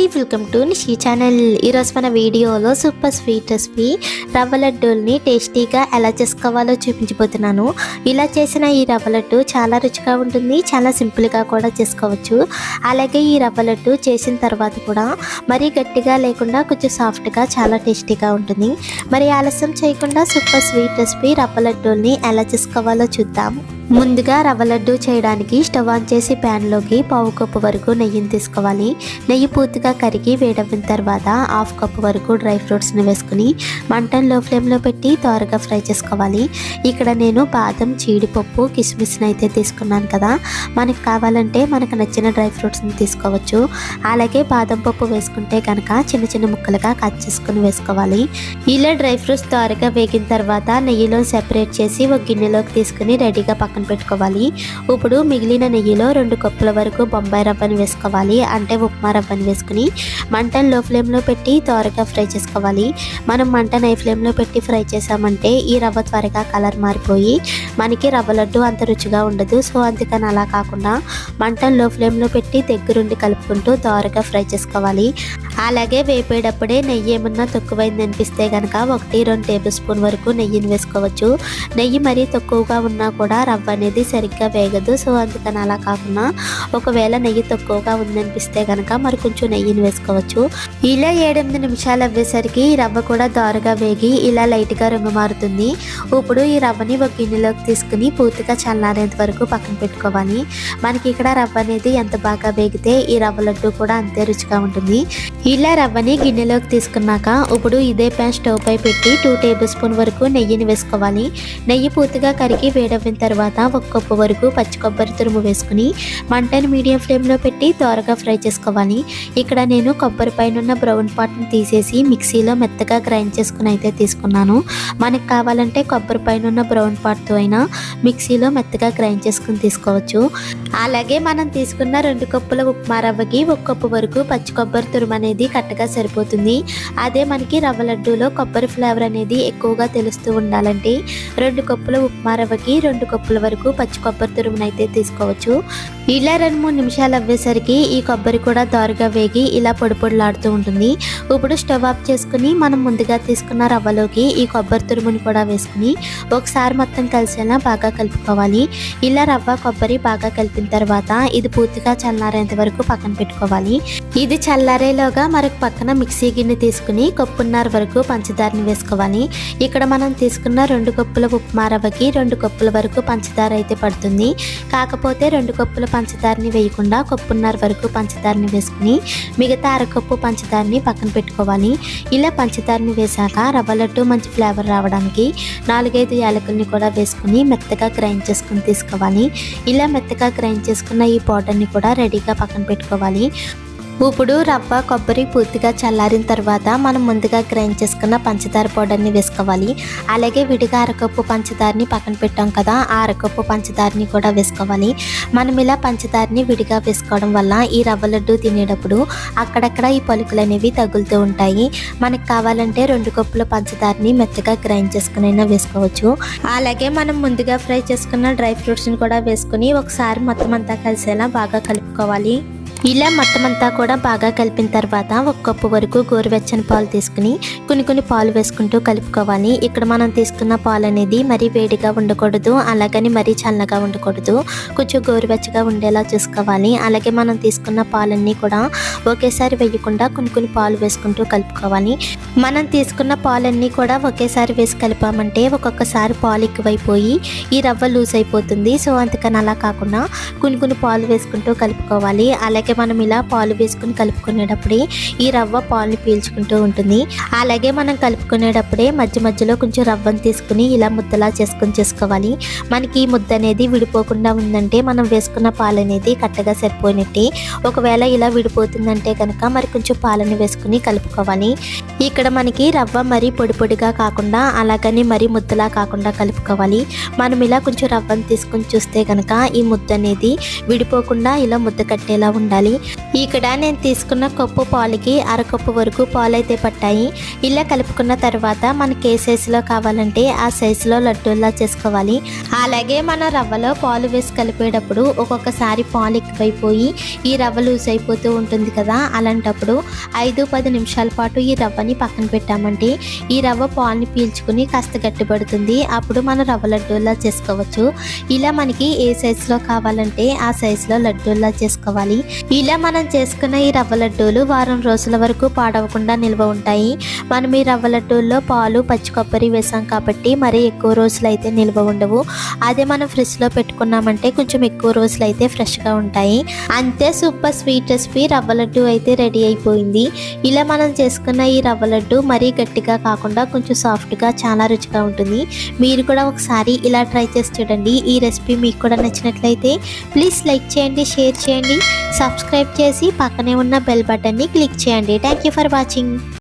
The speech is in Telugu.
అండి. వెల్కమ్ టు నిషి ఛానల్ ఈరోజు మన వీడియోలో సూపర్ స్వీట్ రెసిపీ రవ్వ లడ్డూల్ని టేస్టీగా ఎలా చేసుకోవాలో చూపించబోతున్నాను. ఇలా చేసిన ఈ రవ్వ లడ్డు చాలా రుచిగా ఉంటుంది చాలా సింపుల్గా కూడా చేసుకోవచ్చు. అలాగే ఈ రవ్వ లడ్డు చేసిన తర్వాత కూడా మరీ గట్టిగా లేకుండా కొంచెం సాఫ్ట్గా చాలా టేస్టీగా ఉంటుంది. మరి ఆలస్యం చేయకుండా సూపర్ స్వీట్ రెసిపీ రవ్వ లడ్డూల్ని ఎలా చేసుకోవాలో చూద్దాం. ముందుగా రవ్వ లడ్డు చేయడానికి స్టవ్ ఆన్ చేసి ప్యాన్లోకి పావు కప్పు వరకు నెయ్యిని తీసుకోవాలి. నెయ్యి పూర్తిగా కరిగి వేడవిన తర్వాత హాఫ్ కప్పు వరకు డ్రై ఫ్రూట్స్ని వేసుకుని మంటను లో ఫ్లేమ్లో పెట్టి త్వరగా ఫ్రై చేసుకోవాలి. ఇక్కడ నేను బాదం జీడిపప్పు కిస్మిస్ని అయితే తీసుకున్నాను కదా. మనకు కావాలంటే మనకు నచ్చిన డ్రై ఫ్రూట్స్ని తీసుకోవచ్చు. అలాగే బాదం పప్పు వేసుకుంటే కనుక చిన్న చిన్న ముక్కలుగా కట్ చేసుకుని వేసుకోవాలి. ఇలా డ్రై ఫ్రూట్స్ త్వరగా వేగిన తర్వాత నెయ్యిలో సెపరేట్ చేసి ఒక గిన్నెలోకి తీసుకుని రెడీగా పక్కన పెట్టుకోవాలి. ఇప్పుడు మిగిలిన నెయ్యిలో రెండు కప్పుల వరకు బొంబాయి రవ్వని వేసుకోవాలి. అంటే ఉప్మా రవ్వని వేసుకుని మంటను లో ఫ్లేమ్లో పెట్టి త్వరగా ఫ్రై చేసుకోవాలి. మనం మంట నై ఫ్లేమ్లో పెట్టి ఫ్రై చేసామంటే ఈ రవ్వ త్వరగా కలర్ మారిపోయి మనకి రవ్వ లడ్డు అంత రుచిగా ఉండదు. సో అందుకని అలా కాకుండా మంటను లో ఫ్లేమ్లో పెట్టి దగ్గరుండి కలుపుకుంటూ త్వరగా ఫ్రై చేసుకోవాలి. అలాగే వేపేటప్పుడే నెయ్యి ఏమన్నా తక్కువైంది అనిపిస్తే కనుక ఒకటి రెండు టేబుల్ స్పూన్ వరకు నెయ్యిని వేసుకోవచ్చు. నెయ్యి మరీ తక్కువగా ఉన్నా కూడా రవ్వ అనేది సరిగ్గా వేగదు. సో అందుకని అలా కాకుండా ఒకవేళ నెయ్యి తక్కువగా ఉందనిపిస్తే కనుక మరి కొంచెం నెయ్యిని వేసుకోవచ్చు. ఇలా ఏడెనిమిది నిమిషాలు అవ్వేసరికి ఈ రవ్వ కూడా దోరగా వేగి ఇలా లైట్గా రంగు మారుతుంది. ఇప్పుడు ఈ రవ్వని ఒక గిన్నెలోకి తీసుకుని పూర్తిగా చల్లారేంత వరకు పక్కన పెట్టుకోవాలి. మనకి ఇక్కడ రవ్వ అనేది ఎంత బాగా వేగితే ఈ రవ్వ లడ్డు కూడా అంతే రుచిగా ఉంటుంది. ఇలా రవ్వని గిన్నెలోకి తీసుకున్నాక ఇప్పుడు ఇదే ప్యాన్ స్టవ్ పై పెట్టి టూ టేబుల్ స్పూన్ వరకు నెయ్యిని వేసుకోవాలి. నెయ్యి పూర్తిగా కరిగి వేడవ్విన తర్వాత ఒక కప్పు వరకు పచ్చి కొబ్బరి తురుము వేసుకుని మంటను మీడియం ఫ్లేమ్లో పెట్టి త్వరగా ఫ్రై చేసుకోవాలి. ఇక్కడ నేను కొబ్బరి పైన ఉన్న బ్రౌన్ పార్ట్ని తీసేసి మిక్సీలో మెత్తగా గ్రైండ్ చేసుకుని అయితే తీసుకున్నాను. మనకు కావాలంటే కొబ్బరి పైన ఉన్న బ్రౌన్ పార్ట్తో అయినా మిక్సీలో మెత్తగా గ్రైండ్ చేసుకుని తీసుకోవచ్చు. అలాగే మనం తీసుకున్న రెండు కప్పుల ఉప్మా రవ్వకి ఒక కప్పు వరకు పచ్చి కొబ్బరి తురుము అనేది కట్టగా సరిపోతుంది. అదే మనకి రవ్వ లడ్డూలో కొబ్బరి ఫ్లేవర్ అనేది ఎక్కువగా తెలుస్తూ ఉండాలంటే రెండు కప్పుల ఉప్మా రవ్వకి రెండు కప్పుల వరకు పచ్చి కొబ్బరి తురుమునైతే తీసుకోవచ్చు. ఇలా రెండు మూడు నిమిషాలు అవ్వేసరికి ఈ కొబ్బరి కూడా దోరగా వేగి ఇలా పొడి పొడిలాడుతూ ఉంటుంది. ఇప్పుడు స్టవ్ ఆఫ్ చేసుకుని మనం ముందుగా తీసుకున్న రవ్వలోకి ఈ కొబ్బరి తురుముని కూడా వేసుకుని ఒకసారి మొత్తం కలిసేలా బాగా కలుపుకోవాలి. ఇలా రవ్వ కొబ్బరి బాగా కలిపిన తర్వాత ఇది పూర్తిగా చల్లారేంత వరకు పక్కన పెట్టుకోవాలి. ఇది చల్లారేలోగా మరొక పక్కన మిక్సీ గిన్నె తీసుకుని కప్పున్నర వరకు పంచదారని వేసుకోవాలి. ఇక్కడ మనం తీసుకున్న రెండు కప్పుల ఉప్మా రవ్వకి రెండు కప్పుల వరకు పంచదార అయితే పడుతుంది. కాకపోతే రెండు కప్పుల పంచదారని వేయకుండా కప్పున్నర వరకు పంచదారని వేసుకుని మిగతా అరకప్పు పంచదారని పక్కన పెట్టుకోవాలి. ఇలా పంచదారని వేశాక రవ్వ లడ్డు మంచి ఫ్లేవర్ రావడానికి నాలుగైదు యాలకుల్ని కూడా వేసుకుని మెత్తగా గ్రైండ్ చేసుకుని తీసుకోవాలి. ఇలా మెత్తగా గ్రైండ్ చేసుకున్న ఈ పౌడర్ని కూడా రెడీగా పక్కన పెట్టుకోవాలి. ఇప్పుడు రవ్వ కొబ్బరి పూర్తిగా చల్లారిన తర్వాత మనం ముందుగా గ్రైండ్ చేసుకున్న పంచదార పౌడర్ని వేసుకోవాలి. అలాగే విడిగా అరకప్పు పంచదారని పక్కన పెట్టాం కదా ఆ అరకప్పు పంచదారని కూడా వేసుకోవాలి. మనం ఇలా పంచదారని విడిగా వేసుకోవడం వల్ల ఈ రవ్వ లడ్డు తినేటప్పుడు అక్కడక్కడ ఈ పలుకులు అనేవి తగులుతూ ఉంటాయి. మనకు కావాలంటే రెండు కప్పుల పంచదారని మెత్తగా గ్రైండ్ చేసుకునైనా వేసుకోవచ్చు. అలాగే మనం ముందుగా ఫ్రై చేసుకున్న డ్రై ఫ్రూట్స్ని కూడా వేసుకుని ఒకసారి మొత్తం అంతా కలిసేలా బాగా కలుపుకోవాలి. ఇలా మొత్తం అంతా కూడా బాగా కలిపిన తర్వాత ఒక కప్పు వరకు గోరువెచ్చని పాలు తీసుకుని కొన్ని కొన్ని పాలు వేసుకుంటూ కలుపుకోవాలి. ఇక్కడ మనం తీసుకున్న పాలు అనేది మరీ వేడిగా ఉండకూడదు అలాగని మరీ చల్లగా ఉండకూడదు. కొంచెం గోరువెచ్చగా ఉండేలా చూసుకోవాలి. అలాగే మనం తీసుకున్న పాలన్నీ కూడా ఒకేసారి వేయకుండా కొన్ని కొన్ని పాలు వేసుకుంటూ కలుపుకోవాలి. మనం తీసుకున్న పాలన్నీ కూడా ఒకేసారి వేసి కలిపామంటే ఒక్కొక్కసారి పాలు ఎక్కువైపోయి ఈ రవ్వ లూజ్ అయిపోతుంది. సో అందుకని అలా కాకుండా కొన్ని కొన్ని పాలు వేసుకుంటూ కలుపుకోవాలి. అలాగే మనం ఇలా పాలు వేసుకుని కలుపుకునేటప్పుడే ఈ రవ్వ పాలుని పీల్చుకుంటూ ఉంటుంది. అలాగే మనం కలుపుకునేటప్పుడే మధ్య మధ్యలో కొంచెం రవ్వను తీసుకుని ఇలా ముద్దలా చేసుకుని చేసుకోవాలి. మనకి ఈ ముద్ద అనేది విడిపోకుండా ఉందంటే మనం వేసుకున్న పాలు అనేది కట్టగా సరిపోయినట్టే. ఒకవేళ ఇలా విడిపోతుందంటే కనుక మరి కొంచెం పాలని వేసుకుని కలుపుకోవాలి. ఇక్కడ మనకి రవ్వ మరీ పొడి పొడిగా కాకుండా అలాగని మరీ ముద్దలా కాకుండా కలుపుకోవాలి. మనం ఇలా కొంచెం రవ్వను తీసుకుని చూస్తే కనుక ఈ ముద్ద అనేది విడిపోకుండా ఇలా ముద్ద కట్టేలా ఉండాలి. ఉండాలి ఇక్కడ నేను తీసుకున్న కప్పు పాలకి అరకప్పు వరకు పాలు అయితే పట్టాయి. ఇలా కలుపుకున్న తర్వాత మనకి ఏ సైజులో కావాలంటే ఆ సైజులో లడ్డూల్లా చేసుకోవాలి. అలాగే మన రవ్వలో పాలు వేసి కలిపేటప్పుడు ఒక్కొక్కసారి పాలు ఎక్కువైపోయి ఈ రవ్వ లూజ్ అయిపోతూ ఉంటుంది కదా అలాంటప్పుడు ఐదు పది నిమిషాల పాటు ఈ రవ్వని పక్కన పెట్టామంటే ఈ రవ్వ పాలుని పీల్చుకుని కాస్త గట్టిపడుతుంది. అప్పుడు మనం రవ్వ లడ్డూల్లా చేసుకోవచ్చు. ఇలా మనకి ఏ సైజులో కావాలంటే ఆ సైజులో లడ్డూల్లా చేసుకోవాలి. ఇలా మనం చేసుకున్న ఈ రవ్వ లడ్డూలు వారం రోజుల వరకు పాడవకుండా నిల్వ ఉంటాయి. మనం ఈ రవ్వ లడ్డూల్లో పాలు పచ్చి కొబ్బరి వేసాం కాబట్టి మరీ ఎక్కువ రోజులు అయితే నిల్వ ఉండవు. అదే మనం ఫ్రిడ్జ్లో పెట్టుకున్నామంటే కొంచెం ఎక్కువ రోజులు అయితే ఫ్రెష్గా ఉంటాయి. అంతే సూపర్ స్వీట్ రెసిపీ రవ్వ లడ్డు అయితే రెడీ అయిపోయింది. ఇలా మనం చేసుకున్న ఈ రవ్వ లడ్డు మరీ గట్టిగా కాకుండా కొంచెం సాఫ్ట్గా చాలా రుచిగా ఉంటుంది. మీరు కూడా ఒకసారి ఇలా ట్రై చేసి చూడండి. ఈ రెసిపీ మీకు కూడా నచ్చినట్లయితే ప్లీజ్ లైక్ చేయండి షేర్ చేయండి సబ్స్క్రైబ్ చేసి పక్కనే ఉన్న బెల్ బటన్ని క్లిక్ చేయండి. Thank you for watching